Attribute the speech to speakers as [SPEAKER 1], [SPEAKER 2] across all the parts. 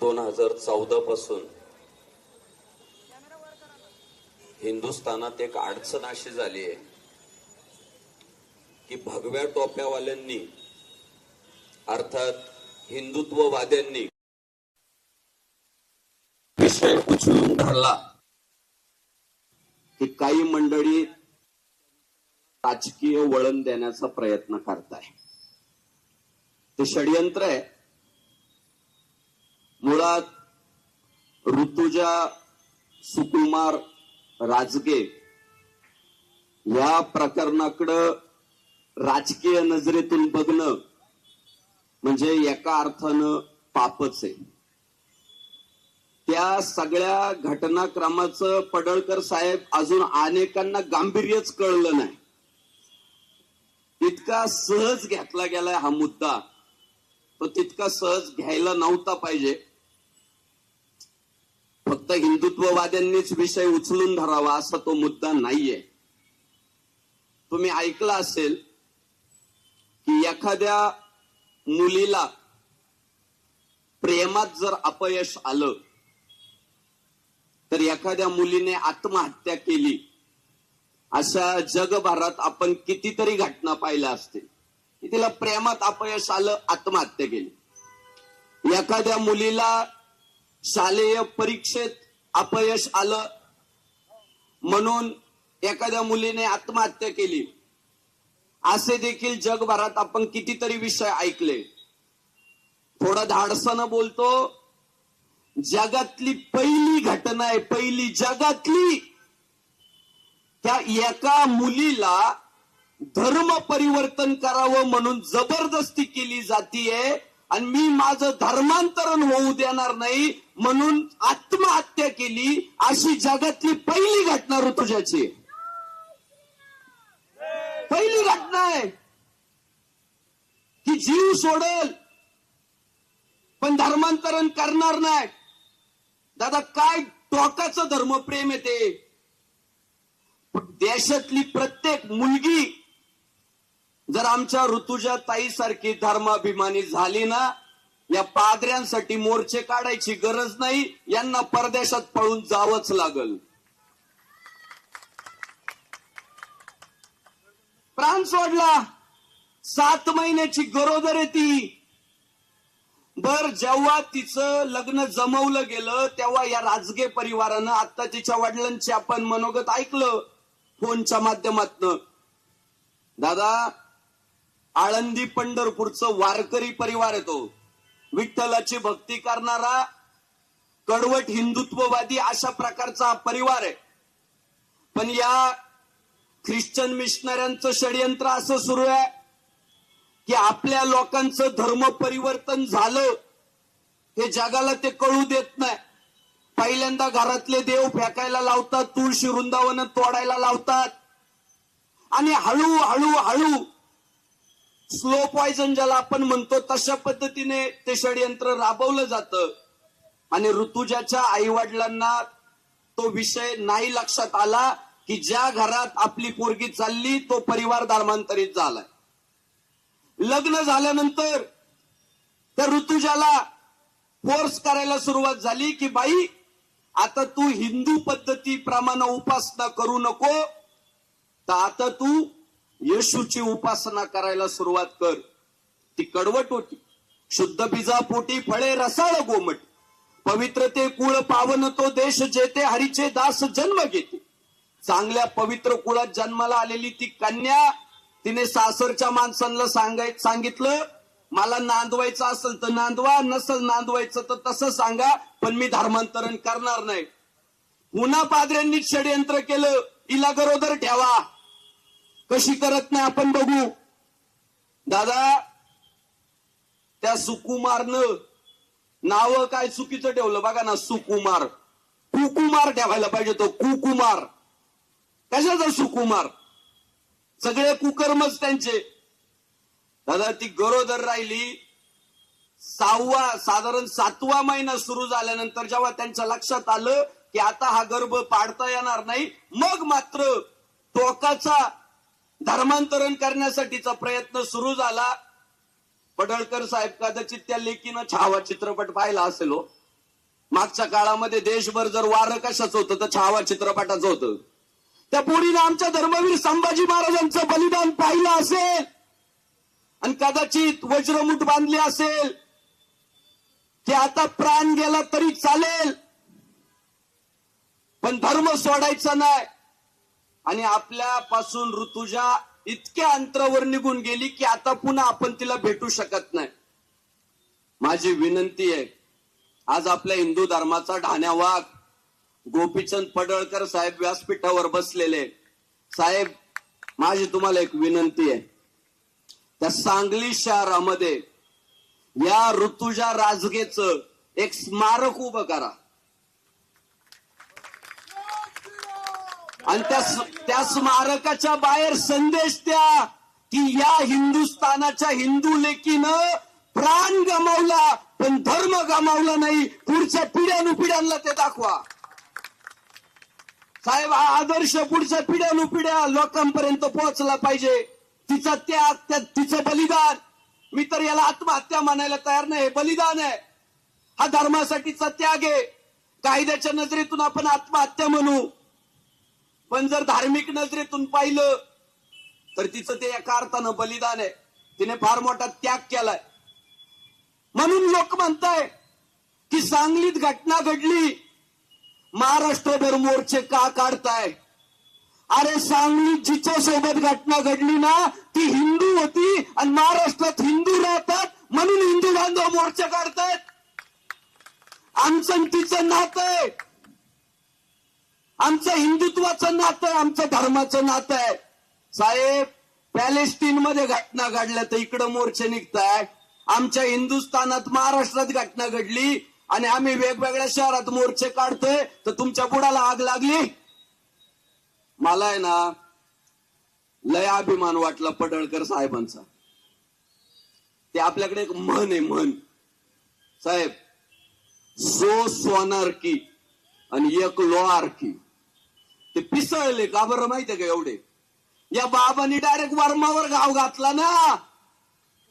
[SPEAKER 1] दोन हजार चौदा पासून हिंदुस्थानात एक अडचण अशी झाली आहे की भगव्या टोप्यावाल्यांनी अर्थात हिंदुत्ववाद्यांनी विषय उचलून धरला की काही मंडळी राजकीय वळण देण्याचा प्रयत्न करताय. ते षडयंत्र आहे. मुळात ऋतुजा सुकुमार राजगे या प्रकरणाकडं राजकीय नजरेतून बघणं म्हणजे एका अर्थानं पापच आहे. त्या सगळ्या घटनाक्रमाचं पडळकर साहेब अजून अनेकांना गांभीर्यच कळलं नाही. इतका सहज घेतला गेलाय हा मुद्दा. तो तितका सहज घ्यायला नव्हता पाहिजे. फक्त हिंदुत्ववाद्यांनीच विषय उचलून धरावा असा तो मुद्दा नाहीये. तुम्ही ऐकलं असेल की एखाद्या मुलीला प्रेमात जर अपयश आलं तर एखाद्या मुलीने आत्महत्या केली अशा जगभरात आपण कितीतरी घटना पाहिल्या असतील की तिला प्रेमात अपयश आलं आत्महत्या केली. एखाद्या मुलीला शालेय परीक्षेत अपयश आलं म्हणून एखाद्या मुलीने आत्महत्या केली. असे देखील जगभरात आपण कितीतरी विषय ऐकले. थोडं धाडसानं बोलतो. जगातली पहिली घटना आहे पहिली जगातली. त्या एका मुलीला धर्म परिवर्तन करावं म्हणून जबरदस्ती केली जातीये. आणि मी माझं धर्मांतरण होऊ देणार नाही म्हणून आत्महत्या केली अशी जगातली पहिली घटना ऋतुजाची. पहिली घटना आहे. की जीव सोडेल पण धर्मांतरण करणार नाही. दादा काय टोकाचं धर्मप्रेम आहे ते? देशातली प्रत्येक मुलगी जर आमच्या ऋतुजा ताईसारखी धर्माभिमानी झाली ना या पादऱ्यांसाठी मोर्चे काढायची गरज नाही यांना परदेशात पळून जावंच लागल. प्राण सोडला. सात महिन्याची गरोदर आहे ती. बर जेव्हा तिचं लग्न जमवलं गेलं तेव्हा या राजगे परिवारानं आता तिच्या वडिलांची आपण मनोगत ऐकलं फोनच्या माध्यमातनं. दादा आळंदी पंढरपूरचं वारकरी परिवार येतो विठ्ठलाची भक्ती करणारा कडवट हिंदुत्ववादी अशा प्रकारचा हा परिवार आहे. पण या ख्रिश्चन मिशनऱ्यांचं षडयंत्र असं सुरू आहे की आपल्या लोकांचं धर्म परिवर्तन झालं हे जगाला ते कळू देत नाही. पहिल्यांदा घरातले देव फेकायला लावतात तुळशी वृंदावन तोडायला लावतात. आणि हळू हळू हळू स्लो पॉयझन ज्याला आपण म्हणतो तशा पद्धतीने ते षडयंत्र राबवलं जातं. आणि ऋतुजाच्या आई वडिलांना तो विषय नाही लक्षात आला की ज्या घरात आपली पोरगी चालली तो परिवार धर्मांतरित झालाय. लग्न झाल्यानंतर त्या ऋतुजाला फोर्स करायला सुरुवात झाली की बाई आता तू हिंदू पद्धतीप्रमाणे उपासना करू नको तर आता तू येशूची उपासना करायला सुरुवात कर. ती कडवट होती. शुद्ध बीजापोटी फळे रसाळ गोमट. पवित्र ते कुळ पावन तो देश जेते हरीचे दास जन्म घेते. चांगल्या पवित्र कुळात जन्माला आलेली ती कन्या तिने सासरच्या माणसांना सांगाय सांगितलं मला नांदवायचं असेल तर नांदवा नसल नांदवायचं तर तसं सांगा पण मी धर्मांतरण करणार नाही. पुन्हा पादऱ्यांनी षडयंत्र केलं. इला गरोदर ठेवा. कशी करत नाही आपण बघू. दादा त्या सुकुमारनं नाव काय चुकीचं ठेवलं बघा ना सुकुमार. कुकुमार ठेवायला पाहिजे तो कुकुमार. कशाचा सुकुमार? सगळे कुकर्मच त्यांचे. दादा ती गरोदर राहिली. सहावा साधारण सातवा महिना सुरू झाल्यानंतर जेव्हा त्यांच्या लक्षात आलं की आता हा गर्भ पाडता येणार नाही मग मात्र टोकाचा धर्मांतरण करण्यासाठीचा प्रयत्न सुरू झाला. पडळकर साहेब कदाचित त्या लेकीनं छावा चित्रपट पाहिला असेल हो. मागच्या काळामध्ये देशभर जर वारं कशाच होतं तर छावा चित्रपटाचं होतं. त्या पोरीनं आमच्या धर्मवीर संभाजी महाराजांचं बलिदान पाहिलं असेल. आणि कदाचित वज्रमुठ बांधली असेल. की आता प्राण गेला तरी चालेल. पण धर्म सोडायचा नाही. आणि आपल्यापासून ऋतुजा इतक्या अंतरावर निघून गेली की आता पुन्हा आपण तिला भेटू शकत नाही. माझी विनंती आहे आज आपल्या हिंदू धर्माचा ढाण्या वाघ गोपीचंद पडळकर साहेब व्यासपीठावर बसलेले साहेब माझी तुम्हाला एक विनंती आहे. त्या सांगली शहरामध्ये या ऋतुजा राजगेचं एक स्मारक उभं करा. आणि त्या त्या स्मारकाच्या बाहेर संदेश द्या की या हिंदुस्थानाच्या हिंदू लेकीनं प्राण गमावला पण धर्म गमावला नाही. पुढच्या पिढ्यानुपिढ्यांना ते दाखवा. साहेब हा आदर्श पुढच्या पिढ्यानुपिढ्या लोकांपर्यंत पोहोचला पाहिजे. तिचा त्याग त्या तिचं बलिदान. मी तर याला आत्महत्या म्हणायला तयार नाही. हे बलिदान आहे. हा धर्मासाठीचा त्याग आहे. कायद्याच्या नजरेतून आपण आत्महत्या म्हणू. पण जर धार्मिक नजरेतून पाहिलं तर तिचं ते एका अर्थानं बलिदान आहे. तिने फार मोठा त्याग केलाय. म्हणून लोक म्हणताय की सांगलीत घटना घडली महाराष्ट्रभर मोर्चे का काढताय? अरे सांगलीत जिच्या सोबत घटना घडली ना ती हिंदू होती आणि महाराष्ट्रात हिंदू राहतात म्हणून हिंदू बांधव मोर्चे काढतायत. आमचं तिचं नातं आहे. आमचं हिंदुत्वाचं नातं आहे आमचं धर्माचं नातं आहे. साहेब पॅलेस्टीन मध्ये घटना घडल्या तर इकडं मोर्चे निघताय. आमच्या हिंदुस्थानात महाराष्ट्रात घटना घडली आणि आम्ही वेगवेगळ्या शहरात मोर्चे काढतोय तर तुमच्या बुडाला आग लागली? मला आहे ना लय अभिमान वाटला पडळकर साहेबांचा. ते आपल्याकडे एक म्हण आहे म्हण. साहेब सो सोनार की आणि एक लोहार की ते पिसळले का बरं माहितीये का एवढे? या बाबांनी डायरेक्ट वर्मावर घाव घातला ना.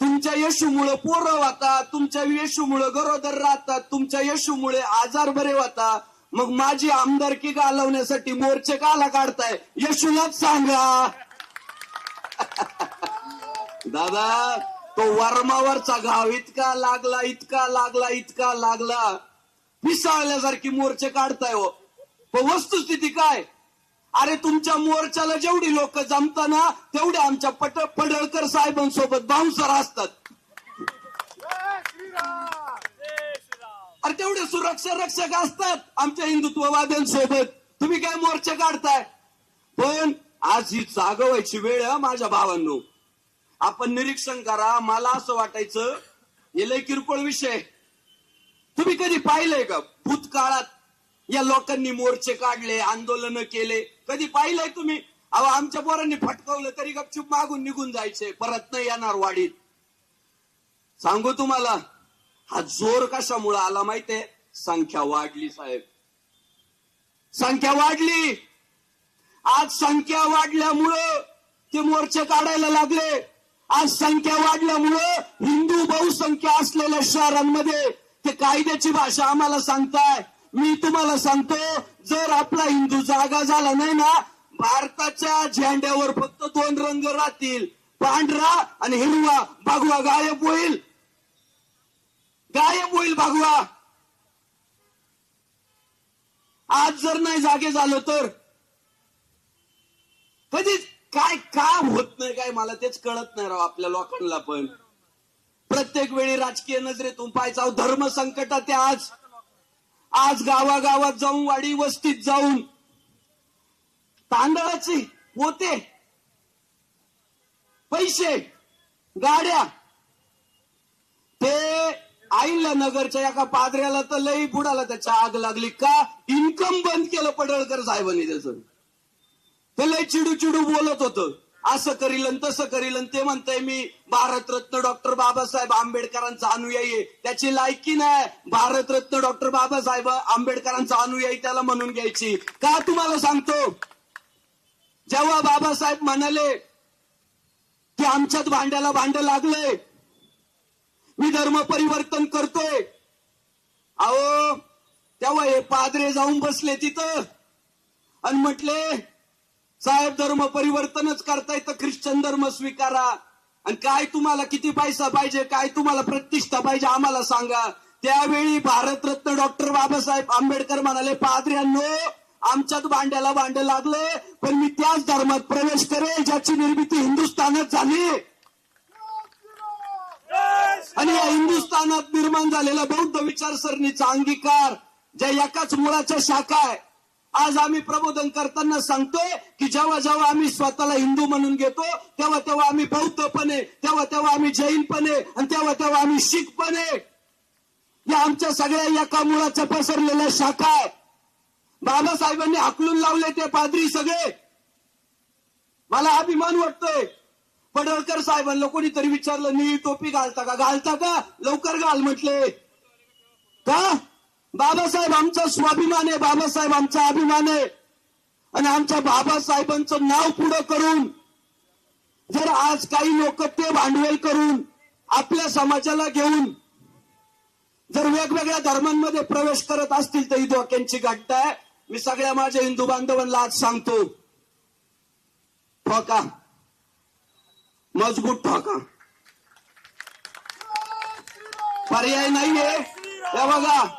[SPEAKER 1] तुमच्या येशूमुळे पोरं वाहतात तुमच्या येशूमुळे गरोदर राहतात तुमच्या येशूमुळे आजार बरे वाहतात मग माझी आमदारकी घालवण्यासाठी मोर्चे काला काढताय? येशूलाच सांगा. दादा तो वर्मावरचा घाव इतका लागला इतका लागला इतका लागला. पिसाळल्यासारखी मोर्चे काढताय हो. पण वस्तुस्थिती काय? अरे तुमच्या मोर्चाला जेवढी लोक जमताना तेवढे आमच्या पट पडळकर साहेबांसोबत बाउन्सर असतात. अरे तेवढे सुरक्षा रक्षक असतात आमच्या हिंदुत्ववाद्यांसोबत. तुम्ही काय मोर्चा काढताय? पण आज ही जागवायची वेळ आहे माझ्या भावांनो. आपण निरीक्षण करा मला असं वाटायचं हे लय किरकोळ विषय तुम्ही कधी पाहिलंय का? भूतकाळात या लोकांनी मोर्चे काढले आंदोलन केले. कधी पाहिलंय तुम्ही? अहो आमच्या पोरांनी फटकवलं तरी गपचूप मागून निघून जायचे. परत नाही येणार वाडीत. सांगू तुम्हाला हा जोर कशामुळे आला माहितीये? संख्या वाढली साहेब. संख्या वाढली. आज संख्या वाढल्यामुळं ते मोर्चे काढायला लागले. आज संख्या वाढल्यामुळं हिंदू बहुसंख्या असलेल्या शहरांमध्ये ते कायद्याची भाषा आम्हाला सांगताय. मी तुम्हाला सांगतो जर आपला हिंदू जागा झाला नाही ना भारताच्या झेंड्यावर फक्त दोन रंग राहतील. पांढरा आणि हिरवा. भगवा गायब होईल. गायब होईल भगवा. आज जर नाही जागे झालो तर? कधीच काय काम होत नाही काय मला तेच कळत नाही राव आपल्या लोकांना पण. प्रत्येक वेळी राजकीय नजरेतून पाहायचा धर्म संकटात आज. आज गावागावात जाऊन वाडी वस्तीत जाऊन तांदळाचे पोते पैसे गाड्या ते आईला नगरच्या एका पादऱ्याला तर लई बुडाला त्याच्या आग लागली का? इन्कम बंद केलं पडळकर साहेबांनी त्याचं. ते लय चिडू चिडू बोलत होतं. असं करील तसं करील आणि ते म्हणतंय मी भारतरत्न डॉक्टर बाबासाहेब आंबेडकरांचा अनुयायी आहे. त्याची लायकी नाही. भारतरत्न डॉक्टर बाबासाहेब आंबेडकरांचा अनुयायी त्याला म्हणून घ्यायची. का तुम्हाला सांगतो? जेव्हा बाबासाहेब म्हणाले की आमच्यात भांड्याला भांड लागलंय. मी धर्म परिवर्तन करतोय. अहो तेव्हा हे पादरे जाऊन बसले तिथं. आणि म्हटले साहेब धर्म परिवर्तनच करता तर ख्रिश्चन धर्म स्वीकारा. आणि काय तुम्हाला किती पैसा पाहिजे काय तुम्हाला प्रतिष्ठा पाहिजे आम्हाला सांगा. त्यावेळी भारतरत्न डॉक्टर बाबासाहेब आंबेडकर म्हणाले पादऱ्यांनो आमच्यात भांड्याला भांड लागले पण मी त्याच धर्मात प्रवेश करेल ज्याची निर्मिती हिंदुस्थानात झाली. आणि या हिंदुस्थानात निर्माण झालेला बौद्ध विचारसरणीचा अंगीकार ज्या एकाच मुळाच्या शाखा आहे आज आम्ही प्रबोधन करताना सांगतोय की जेव्हा जेव्हा आम्ही स्वतःला हिंदू म्हणून घेतो तेव्हा तेव्हा आम्ही बौद्ध पण आहे तेव्हा तेव्हा आम्ही जैन पण आहे आणि तेव्हा तेव्हा आम्ही शीख पण आहे या आमच्या सगळ्या एका मुळाच्या पसरलेल्या शाखा आहे. बाबासाहेबांनी हाकलून लावले ते पादरी सगळे. मला अभिमान वाटतोय. पडळकर साहेबांना कोणीतरी विचारलं नी टोपी घालता का? घालता का? लवकर घाल म्हटले. का? बाबासाहेब आमचा स्वाभिमान आहे बाबासाहेब आमचा अभिमान आहे. आणि आमच्या बाबासाहेबांचं नाव पुढं करून जर आज काही लोक ते भांडवल करून आपल्या समाजाला घेऊन जर वेगवेगळ्या धर्मांमध्ये प्रवेश करत असतील तर ही धोक्यांची घटना आहे. मी सगळ्या माझ्या हिंदू बांधवांना आज सांगतो ठोका. मजबूत ठोका. पर्याय नाहीये. बघा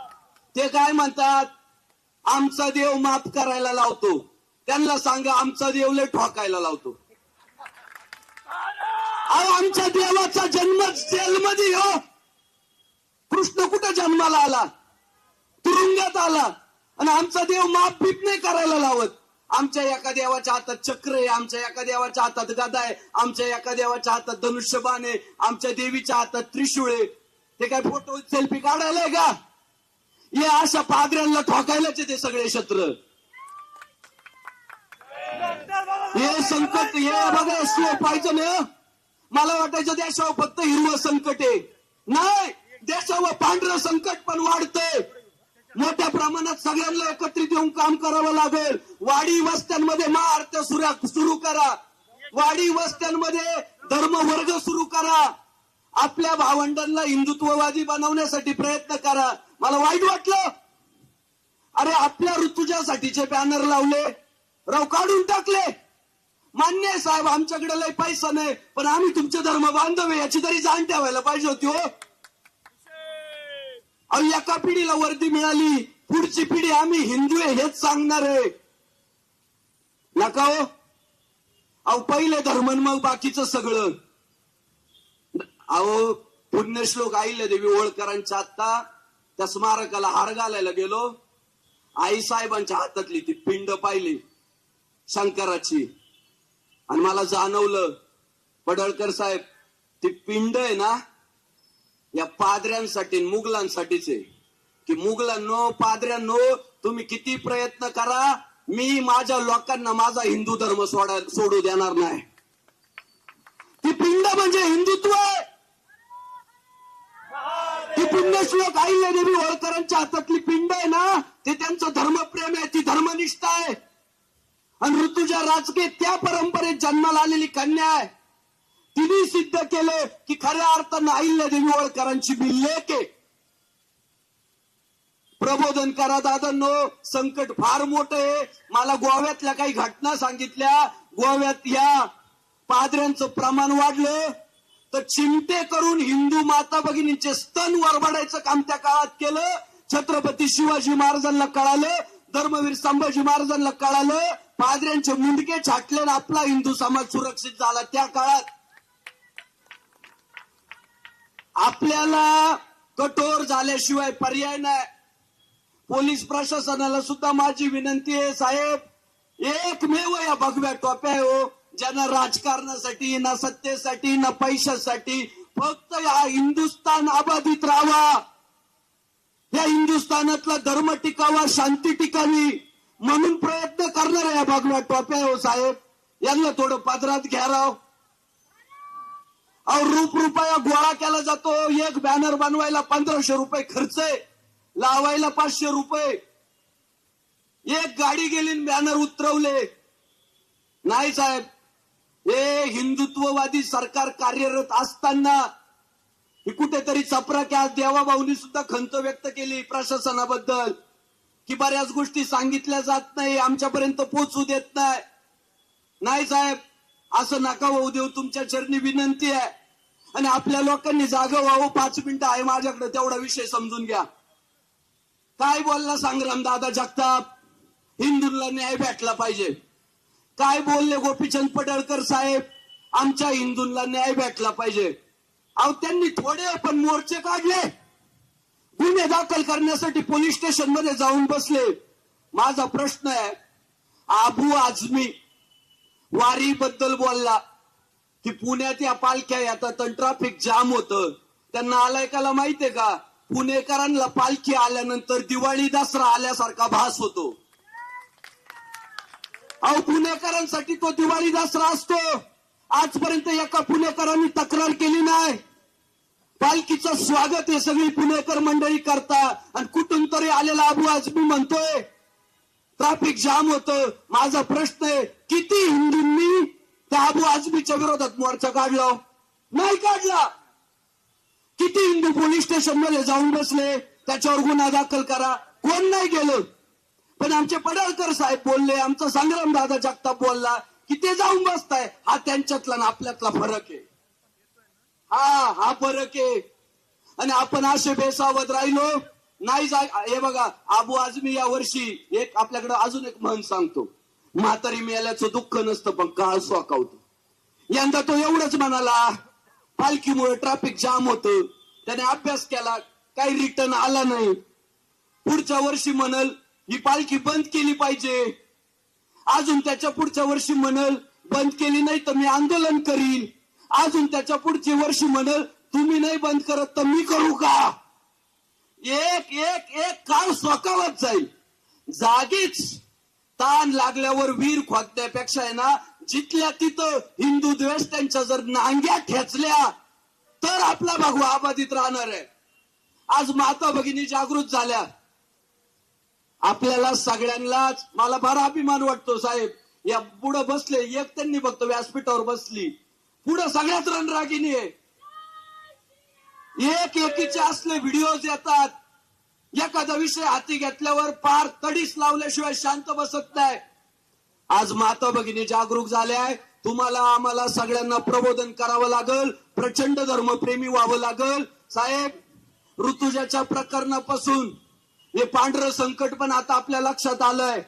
[SPEAKER 1] ते काय म्हणतात? आमचा देव माफ करायला लावतो. त्यांना सांगा आमचा देव लय ठोकायला लावतो. अहो आमच्या देवाचा जन्म जेलमध्ये हो. कृष्ण कुठं जन्माला आला? तुरुंगात आला. आणि आमचा देव माफ बीप नाही करायला लावत. आमच्या एका देवाच्या हातात चक्र आहे आमच्या एका देवाच्या हातात गदा आहे आमच्या एका देवाच्या हातात धनुष्यबाण आहे आमच्या देवीच्या हातात त्रिशूळ आहे. ते काय फोटो सेल्फी काढायलाय का? हे अशा पादऱ्यांना ठोकायलाच ते सगळे शत्र. हे संकट हे बघा शिव पाहिजे ना मला वाटायचं देशावर फक्त हिरवं संकट आहे. नाही देशावर पांढरं संकट पण वाढतंय. मोठ्या प्रमाणात सगळ्यांना एकत्रित येऊन काम करावं लागेल. वाडी वस्त्यांमध्ये महाआरत सुरू करा. वाडी वस्त्यांमध्ये धर्म वर्ग सुरू करा. आपल्या भावंडांना हिंदुत्ववादी बनवण्यासाठी प्रयत्न करा. मला वाईट वाटलं. अरे आपल्या ऋतुजासाठीचे बॅनर लावले. राव काढून टाकले. मान्य साहेब आमच्याकडे लय पैसा नाही पण आम्ही तुमचे धर्म बांधव याची तरी जाण ठेवायला पाहिजे होती हो. अहो एका पिढीला वर्दी मिळाली पुढची पिढी आम्ही हिंदू आहे हेच सांगणार आहे. नका हो. अहो पहिले धर्म आणि मग बाकीचं सगळं. अहो पुण्यश्लोक आईले देवी ओळकरांच्या आता त्या स्मारकाला हार घालायला गेलो. आई साहेबांच्या हातातली ती पिंड पाहिली शंकराची. आणि मला जाणवलं पडळकर साहेब ती पिंड आहे ना या पादऱ्यांसाठी मुघलांसाठीच. आहे की मुघलांनो पादऱ्यांनो तुम्ही किती प्रयत्न करा मी माझ्या लोकांना माझा हिंदू धर्म सोडा सोडू देणार नाही. ती पिंड म्हणजे हिंदुत्व आहे. ती पुण्यश्लोक आई देवी होळकरांच्या हातातली पिंड आहे ना ते त्यांचं धर्मप्रेम आहे ती धर्मनिष्ठा आहे. आणि ऋतुजा राजकीय त्या परंपरेत जन्माला आलेली कन्या आहे. तिने सिद्ध केले की खऱ्या अर्थानं अहिल्या देवी होळकरांची मी लेख आहे. प्रबोधन करा दादांनो संकट फार मोठं आहे. मला गोव्यातल्या काही घटना सांगितल्या. गोव्यात या पादऱ्यांचं प्रमाण वाढलं. तर चिमटे करून हिंदू माता भगिनींचे स्तन वरबडायचं काम त्या काळात केलं. छत्रपती शिवाजी महाराजांना कळालं. धर्मवीर संभाजी महाराजांना कळालं. पादऱ्यांचे मुंडके छाटले आपला हिंदू समाज सुरक्षित झाला त्या काळात. आपल्याला कठोर झाल्याशिवाय पर्याय नाही. पोलीस प्रशासनाला सुद्धा माझी विनंती आहे साहेब. एकमेव या भगव्या टोप्या आहे हो. ज्यांना राजकारणासाठी ना सत्तेसाठी ना पैशासाठी फक्त या हिंदुस्थान अबाधित राहावा. या हिंदुस्थानातला धर्म टिकावा शांती टिकावी म्हणून प्रयत्न करणार या भागवत टोप्या हो साहेब. यांना थोडं पादरात घ्या राव. अहो रूप रुपया गोळा केला जातो. एक बॅनर बनवायला पंधराशे रुपये खर्च आहे. लावायला पाचशे रुपये. एक गाडी गेली बॅनर उतरवले. नाही साहेब. हे हिंदुत्ववादी सरकार कार्यरत असताना ही कुठेतरी चपराक आज देवाभाऊनी सुद्धा खंत व्यक्त केली प्रशासनाबद्दल की बऱ्याच गोष्टी सांगितल्या जात नाही आमच्यापर्यंत पोहोचू देत नाही. नाही साहेब असं नका होऊ देऊ तुमच्या चरणी विनंती आहे. आणि आपल्या लोकांनी जाग व्हावं पाच मिनिटं आहे माझ्याकडे तेवढा विषय समजून घ्या. काय बोलला सांग्राम दादा जगताप? हिंदूंना न्याय भेटला पाहिजे. काय बोलले गोपीचंद पडळकर साहेब? आमच्या हिंदूंना न्याय भेटला पाहिजे. अहो त्यांनी थोडे पण मोर्चे काढले. गुन्हे दाखल करण्यासाठी पोलीस स्टेशनमध्ये जाऊन बसले. माझा प्रश्न आहे आबू आझमी वारी बद्दल बोलला की पुण्यात या पालख्या येतात तर ट्रॅफिक जाम होत. त्यांना आलायकाला माहितीये का? पुणेकरांना पालखी आल्यानंतर दिवाळी दसरा आल्यासारखा भास होतो. अहो पुणेकरांसाठी तो दिवाळी दसरा असतो. आजपर्यंत एका पुणेकरांनी तक्रार केली नाही. पालखीचं स्वागत हे सगळी पुणेकर मंडळी करता आणि कुठून तरी आलेला अबू आजमी म्हणतोय ट्रॅफिक जाम होतं. माझा प्रश्न आहे किती हिंदूंनी त्या अबू आजमीच्या विरोधात मोर्चा काढला? नाही काढला. किती हिंदू पोलीस स्टेशनमध्ये जाऊन बसले? त्याच्यावर गुन्हा दाखल करा. कोण नाही गेलं? पण आमचे पडळकर साहेब बोलले आमचा संग्राम दादा जगताप बोलला की ते जाऊन बसताय? हा त्यांच्यातला आणि आपल्यातला फरक आहे. हा हा फरक आहे. आणि आपण असे बेसावत राहिलो नाही जा हे बघा आबू आजमी या वर्षी एक आपल्याकडे अजून एक म्हण सांगतो. म्हातारी मेल्याचं दुःख नसतं पण काळ स्वाकावतो यंदा तो एवढंच म्हणाला पालखीमुळे ट्रॅफिक जाम होतं. त्याने अभ्यास केला काही रिटर्न आला नाही. पुढच्या वर्षी म्हणल ही पालखी बंद केली पाहिजे. अजून त्याच्या पुढच्या वर्षी म्हणल बंद केली नाही तर मी आंदोलन करीन. अजून त्याच्या पुढच्या वर्षी म्हणल तुम्ही नाही बंद करत तर मी करू का? एक एक एक काळ स्वकावत जाईल. जागीच ताण लागल्यावर वीर खोदण्यापेक्षा आहे ना जिथल्या तिथं हिंदू द्वेष त्यांच्या जर नांग्या खेचल्या तर आपला भागू आबाधित राहणार आहे. आज माता भगिनी जागृत झाल्या. आपल्याला सगळ्यांनाच मला फार अभिमान वाटतो साहेब. या पुढं बसले एक त्यांनी बघतो व्यासपीठावर बसली. पुढं सगळ्यात रणरागिनी आहे एक एकीचे असले व्हिडिओज येतात. एखादा विषय हाती घेतल्यावर पार तडीस लावल्याशिवाय शांत बसत नाही. आज माता भगिनी जागरूक झाल्या आहे तुम्हाला आम्हाला सगळ्यांना प्रबोधन करावं लागल प्रचंड धर्मप्रेमी व्हावं लागल. साहेब ऋतुजाच्या प्रकरणापासून हे पांढरं संकट पण आता आपल्या लक्षात आलंय.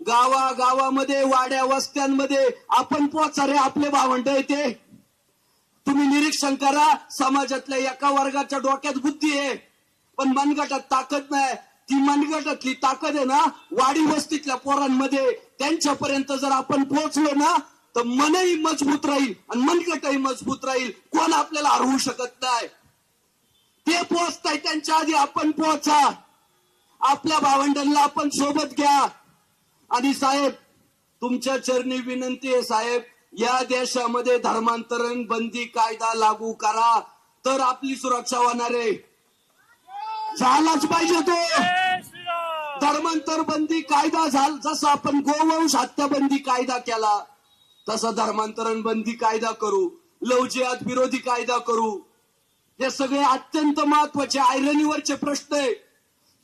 [SPEAKER 1] गावा गावामध्ये वाड्या वस्त्यांमध्ये आपण पोचारे आपले भावंड येते. तुम्ही निरीक्षण करा समाजातल्या एका वर्गाच्या डोक्यात बुद्धी आहे. पण मनगटात ताकद नाही. ती मनगटातली ताकद आहे ना वाडी वस्तीतल्या पोरांमध्ये त्यांच्यापर्यंत जर आपण पोहोचलो ना तर मनही मजबूत राहील आणि मनगटही मजबूत राहील. कोण आपल्याला हरवू शकत नाही. ते पोहोचताय त्यांच्या आधी आपण पोहोचा आपल्या भावंडांना आपण सोबत घ्या. आणि साहेब तुमच्या चरणी विनंती आहे साहेब या देशामध्ये धर्मांतरण बंदी कायदा लागू करा. तर आपली सुरक्षा होणार आहे. झालाच पाहिजे तो. धर्मांतर बंदी कायदा झाला जसा आपण गोवंश हत्याबंदी कायदा केला तसा धर्मांतरण बंदी कायदा करू. लवजियात विरोधी कायदा करू. हे सगळे अत्यंत महत्त्वाचे आयरनीवरचे प्रश्न आहे.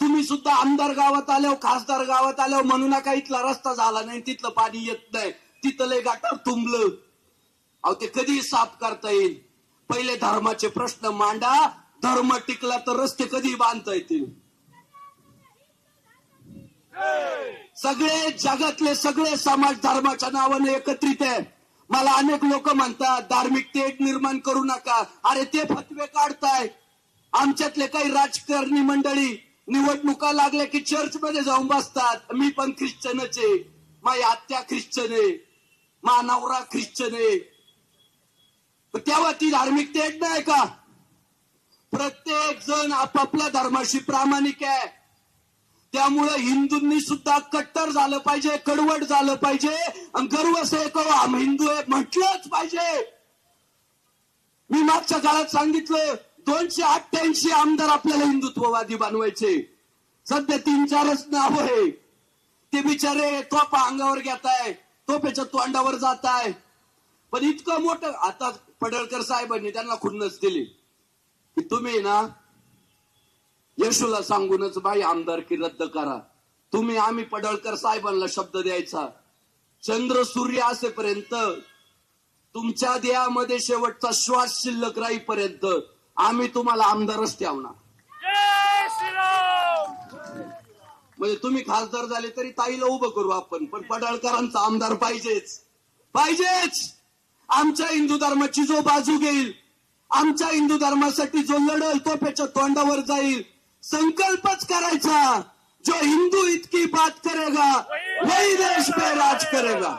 [SPEAKER 1] तुम्ही सुद्धा आमदार गावात आल्यावर खासदार गावात आल्यावर म्हणू नका इथला रस्ता झाला नाही तिथलं पाणी येत नाही. तिथलं गाठार तुंबलं. अहो ते कधी साफ करता येईल. पहिले धर्माचे प्रश्न मांडा. धर्म टिकला तर रस्ते कधी बांधता येतील. सगळे जगातले सगळे समाज धर्माच्या नावाने एकत्रित आहे. मला अनेक लोक म्हणतात धार्मिक तेट निर्माण करू नका. अरे ते फतवे काढताय. आमच्यातले काही राजकारणी मंडळी निवडणुका लागल्या की चर्च मध्ये जाऊन बसतात. मी पण ख्रिश्चनच. आहे माझी आत्या ख्रिश्चन. आहे मा नवरा ख्रिश्चन. आहे तेव्हा ती धार्मिक तेट नाही का? प्रत्येक जण आपापल्या धर्माशी प्रामाणिक आहे. त्यामुळे हिंदूंनी सुद्धा कट्टर झालं पाहिजे कडवट झालं पाहिजे. आणि गर्व से आम हिंदू आहे म्हटलंच पाहिजे. मी मागच्या काळात सांगितलं दोनशे अठ्ठ्याऐंशी आमदार आपल्याला हिंदुत्ववादी बनवायचे. सध्या तीन चारच नाव आहे. ते बिचारे तोपा अंगावर घेत आहे तोपेच्या तोंडावर जात आहे पण इतकं मोठं आता पडळकर साहेबांनी त्यांना खुन्नच दिली. की तुम्ही ना यशूला सांगूनच बाई आमदारकी रद्द करा. तुम्ही आम्ही पडळकर साहेबांना शब्द द्यायचा. चंद्र सूर्य असेपर्यंत तुमच्या देहामध्ये शेवटचा श्वास शिल्लक राहीपर्यंत आम्ही तुम्हाला आमदारच ठेवणार. म्हणजे तुम्ही खासदार झाले तरी ताईला उभं करू आपण पण पडाळकरांचा आमदार पाहिजेच. पाहिजेच! आमच्या हिंदू धर्माची जो बाजू घेईल आमच्या हिंदू धर्मासाठी जो लढल तो त्याच्या तोंडावर जाईल संकल्पच करायचा. जो हिंदू इतकी बात करेगा वही देश पे राज करेगा.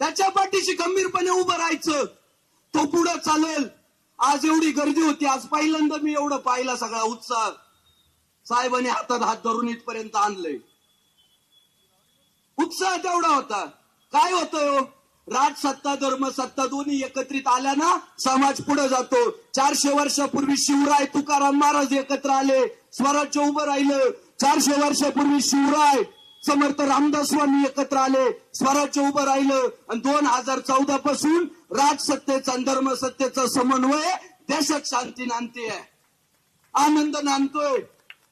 [SPEAKER 1] त्याच्या पाठीशी गंभीरपणे उभं राहायचं तो पुढं चालेल. आज एवढी गर्दी होती आज पहिल्यांदा मी एवढं पाहिला सगळा उत्साह. साहेबांनी हातात हात धरून इथपर्यंत आणलंय. उत्साह तेवढा होता. काय होतं हो? राज सत्ता धर्म सत्ता दोन्ही एकत्रित आल्या ना समाज पुढे जातो. चारशे वर्षापूर्वी शिवराय तुकाराम महाराज एकत्र आले स्वराज्य उभं राहिलं. चारशे वर्षापूर्वी शिवराय समर्थ रामदास स्वामी एकत्र आले स्वराज्य उभं राहिलं. आणि दोन हजार चौदा पासून राजसत्तेचा धर्मसत्तेचा समन्वय देशात शांती नांदते आहे. आनंद नांदतोय.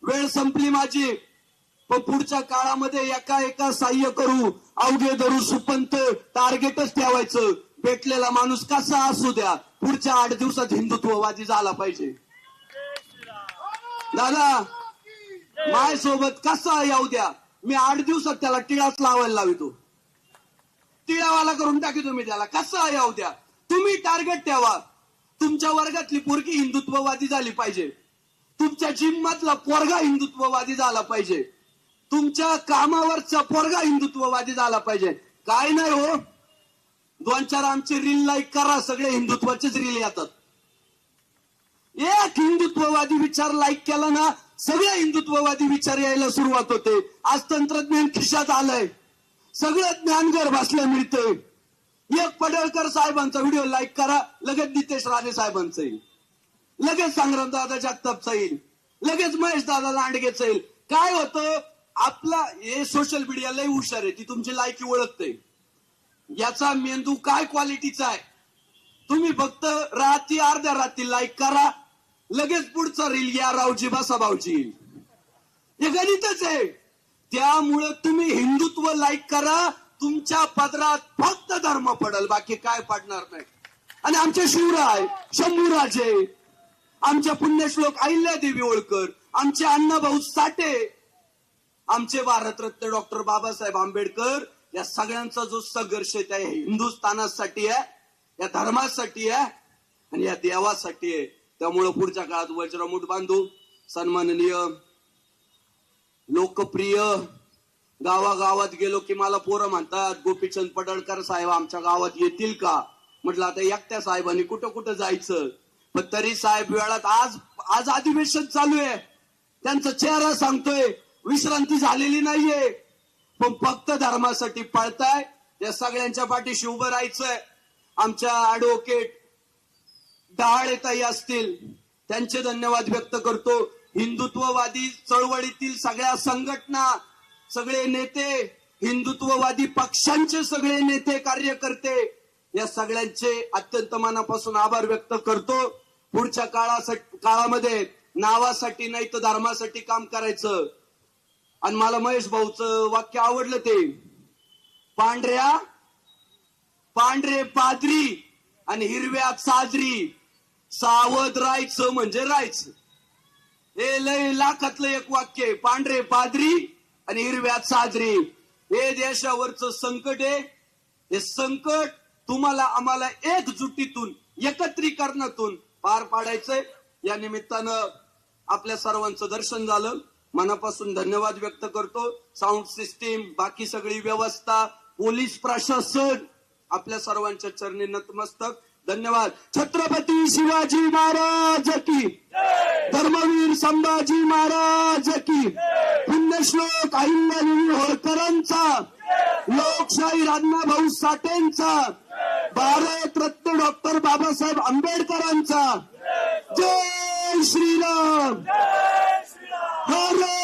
[SPEAKER 1] वेळ संपली माझी. पण पुढच्या काळामध्ये एका एका साह्य करू अवघे धरू सुपंत टार्गेटच ठेवायचं. भेटलेला माणूस कसा असू द्या? पुढच्या आठ दिवसात हिंदुत्ववादी झाला पाहिजे. दादा माय सोबत कसा येऊ द्या? मी आठ दिवसात त्याला टिळाच लावायला लावितो. तिळावाला करून टाकी तुम्ही त्याला. कसा येऊ द्या. तुम्ही टार्गेट ठेवा. तुमच्या वर्गातली पोरगी हिंदुत्ववादी झाली पाहिजे. तुमच्या जिम्मातला पोरगा हिंदुत्ववादी झाला पाहिजे. तुमच्या कामावरचा पोरगा हिंदुत्ववादी झाला पाहिजे. काय नाही हो. दोन चार आमचे रील लाईक करा सगळे हिंदुत्वाचेच रील येतात. एक हिंदुत्ववादी विचार लाईक केला ना सगळे हिंदुत्ववादी विचार यायला सुरुवात होते. आज तंत्रज्ञान खिशात आलंय. सगळं ज्ञान घर बसल्या मिळतंय. एक पडळकर साहेबांचा व्हिडिओ लाईक करा लगेच नितेश राणे साहेबांचा येईल. लगेच संग्राम दादा जगतापचा येईल. लगेच महेश दादा लांडगेचा येईल. काय होतं? आपला हे सोशल मीडिया लय हुशार आहे ती तुमची लायकी ओळखते. याचा मेंदू काय क्वालिटीचा आहे? तुम्ही फक्त रात्री अर्ध्या रात्री लाईक करा लगेच पुढचा रील या रावजी बसा भाऊजी. हे गणितच आहे. त्यामुळं तुम्ही हिंदुत्व लाईक करा तुमच्या पदरात फक्त धर्म पडल बाकी काय पडणार नाही. आणि आमचे शिवराय शंभूराजे आमचे पुण्यश्लोक अहिल्यादेवी होळकर आमचे अण्णाभाऊ साठे आमचे भारतरत्न डॉक्टर बाबासाहेब आंबेडकर या सगळ्यांचा जो संघर्ष आहे त्या हिंदुस्थानासाठी आहे या धर्मासाठी आहे आणि या देवासाठी आहे. त्यामुळं पुढच्या काळात वज्रमुठ बांधू. सन्माननीय लोकप्रिय गावागावात गेलो की मला पोरं म्हणतात गोपीचंद पडळकर साहेब आमच्या गावात येतील का? म्हटलं आता एकट्या साहेबांनी कुठं कुठं जायचं? पण तरी साहेब वेळात आज आज अधिवेशन चालू आहे. त्यांचा चेहरा सांगतोय विश्रांती झालेली नाहीये. पण फक्त धर्मासाठी पळताय या सगळ्यांच्या पाठीशी उभं राहायचंय. आमच्या ऍडव्होकेट डहाळेताई असतील त्यांचे धन्यवाद व्यक्त करतो. हिंदुत्ववादी चळवळीतील सगळ्या संघटना सगळे नेते हिंदुत्ववादी पक्षांचे सगळे नेते कार्यकर्ते या सगळ्यांचे अत्यंत मनापासून आभार व्यक्त करतो. पुढच्या काळासाठी काळामध्ये नावासाठी नाही तर धर्मासाठी काम करायचं. आणि मला महेश भाऊचं वाक्य आवडलं ते. पांढऱ्या पांढरे पादरी आणि हिरव्या साजरी सावध राहायचं म्हणजे राहायचं. हे लय लाखातलं एक वाक्य पांढरे पादरी आणि हिरव्यात साजरी. हे देशावरचं संकट आहे. हे संकट तुम्हाला आम्हाला एकजुटीतून एकत्रीकरणातून पार पाडायचंय. या निमित्तानं आपल्या सर्वांचं दर्शन झालं. मनापासून धन्यवाद व्यक्त करतो. साऊंड सिस्टीम बाकी सगळी व्यवस्था पोलीस प्रशासन आपल्या सर्वांच्या चरणी नतमस्तक. धन्यवाद. छत्रपती शिवाजी महाराज की. धर्मवीर संभाजी महाराज की. पुण्यश्लोक अहिल्यादेवी होळकरांचा. लोकशाही राजना भाऊ साठेंचा. भारतरत्न डॉक्टर बाबासाहेब आंबेडकरांचा. जय श्रीराम. हर